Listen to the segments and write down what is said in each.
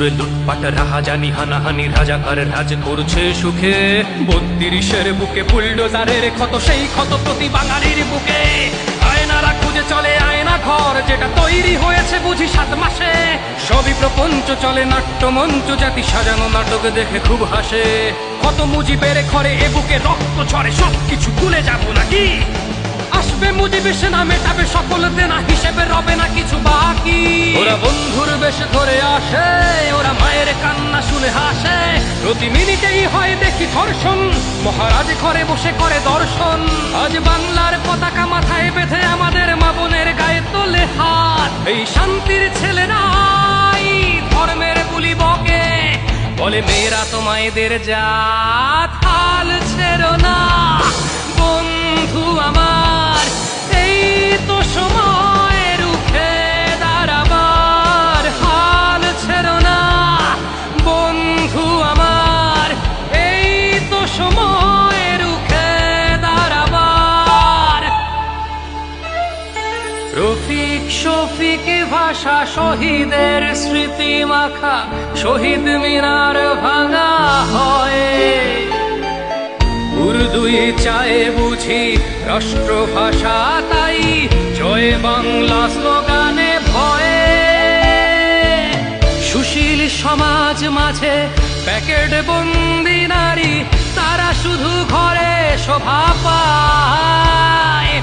জুড়ে লুটপাট রাহাজানি হানাহানি রাজাকার রাজ করছে সুখে। বত্রিশের বুকে বুলডোজারের ক্ষত, সেই ক্ষত প্রতি বাঙালির বুকে। আয়নারা খুঁজে চলে আয়না ঘর, যেটা তৈরি হয়েছে বুঝি সাত মাসে। সবই প্রপঞ্চ চলে, নাট্যমঞ্চ জাতি সাজানো নাটক দেখে খুব হাসে। কত মুজি মুজিবের ঘরে এ বুকে রক্ত ছড়ে সব কিছু ভুলে যাব নাকি? আসবে মুজিবে সে না মেটাবে সকল দেনা হিসেবে রবে না কিছু বাকি। ওরা বন্ধুর বেশে ধরে আসে, ওরা মায়ের কান্না শুনে হাসে। প্রতি মিনিটেই হয় দেখি ধর্ষণ, মহারাজ ঘরে বসে করে দর্শন। আজ বাংলার পতাকা মাথায় বেঁধে আমাদের মা বোনের গায়ে তোলে হাত। এই শান্তির ছেলেরাই ধর্মের গুলি বকে। বলে, মেয়েরা তো মায়েদের জাত, হাল ছেড়ো না। বন্ধু আমার রফিক শফিক ভাষা, শহীদের স্মৃতি মাখা, শহীদ মিনার ভাঙা হয়। উর্দুই চায় বুঝি রাষ্ট্রভাষা তাই, জয় বাংলা স্লোগানে ভয়ে। সুশীল সমাজ মাঝে প্যাকেট বন্দি নারী, তারা শুধু ঘরে শোভা পায়।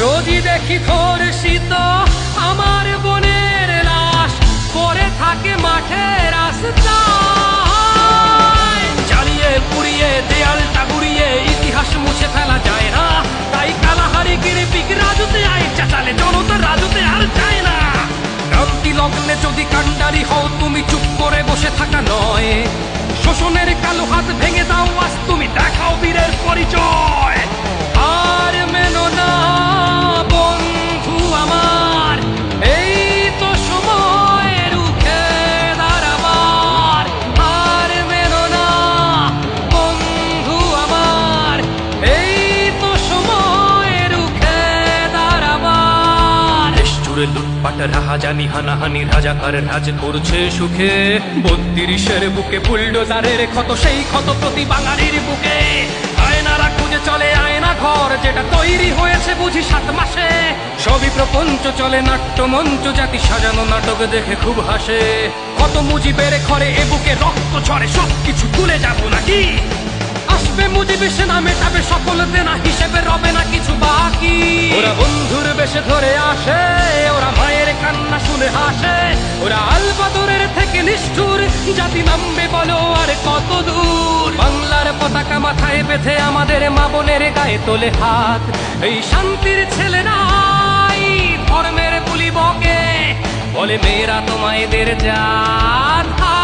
রোজই দেখি ধর্ষিত জুড়ে লুটপাট রাহাজানি হানাহানি রাজাকার রাজ করছে সুখে। বত্রিশের বুকে বুলডোজারের ক্ষত, সেই ক্ষত প্রতি বাঙালির বুকে। আয়নারা খুঁজে চলে আয়না ঘর, যেটা তৈরি হয়েছে বুঝি সাত মাসে। সবই প্রপঞ্চ চলে নাট্যমঞ্চ, জাতি সাজানো নাটক দেখে খুব হাসে। কত মুজিবের ঘরে এ বুকে রক্ত ঝরে সব কিছু তুলে যাব নাকি? আসবে মুজিবে, সে না মেটাবে সকল দেনা, হিসেবে রবে না কিছু বাকি। ওরা বন্ধুর বেশে ধরে আসে। শুনে হাসে ওরা আলবাদরের থেকে নিষ্ঠুর, জাতি নামবে বলো আর কত দূর। বাংলার পতাকা মাথায় বেঁধে আমাদের মা বোনের গায়ে তোলে হাত। এই শান্তির ছেলেরাই ধর্মের বুলি বকে। বলে মেয়েরা তোমায় দের জাত।